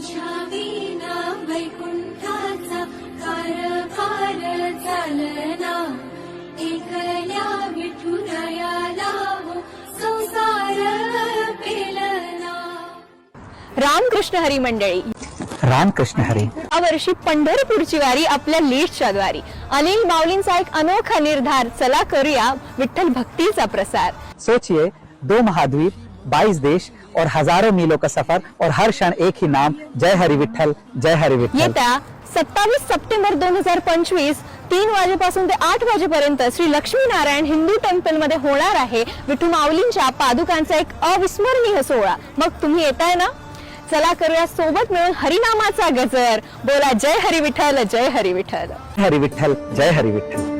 तुझ्या विना वैकुंठाचा कारभार चालना एकल्या विठुरायाला हो संसार पेलना रामकृष्ण हरी मंडळी. रामकृष्ण हरी. यावर्षी पंढरपूरची वारी आपल्या लीडच्या द्वारी. अनिल माऊलींचा एक अनोखा निर्धार चला करूया विठ्ठल भक्तीचा प्रसार. सोचिए दो महाद्वीप 22 देश और हजारों मीलों का सफर और हर क्षण एक ही नाम जय हरि विठल जय हरि विठल येत्या सत्तावीस सप्टेंबर दोन हजार पंचवीस तीन वाजेपासून ते आठ वाजेपर्यंत श्री लक्ष्मीनारायण हिंदू टेम्पलमध्ये होणार आहे विठू माऊलींच्या पादुकांचा एक अविस्मरणीय सोहळा. मग तुम्ही येताय ना? चला करूया सोबत मिळून हरिनामाचा गजर. बोला जय हरी विठ्ठल जय हरी विठ्ठल. हरि विठल जय हरि विठल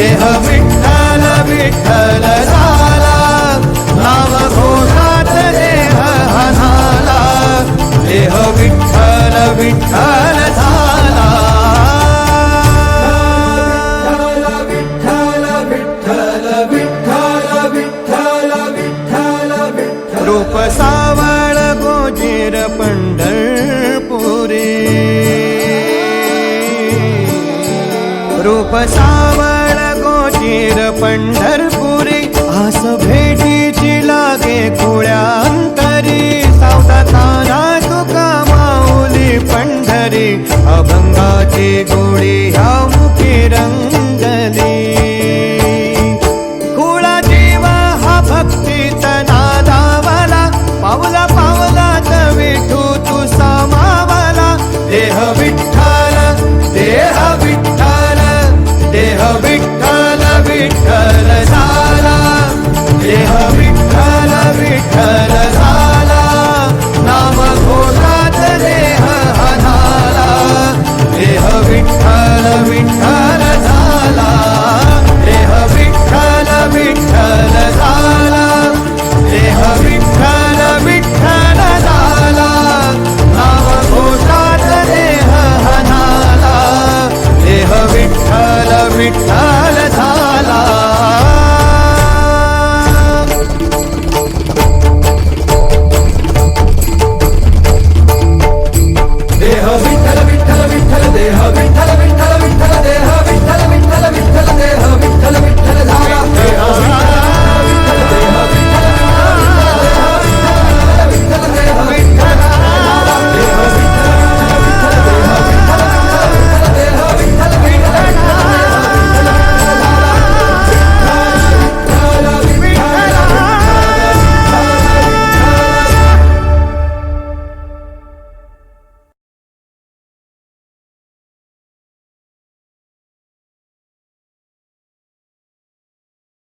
देह विठ्ठल विठ्ठल झाला. नाम घोषात देह हनाला. देह विठ्ठल विठ्ठल झाला. रूप सावळ गोजेर पंढरपुरी. रूप सा पंढरपुरी आस भेटीची लागे खुळ्या अंतरी सावता तारा तुका माऊली पंढरी अभंगाची गोळी ह्या मुखी रंग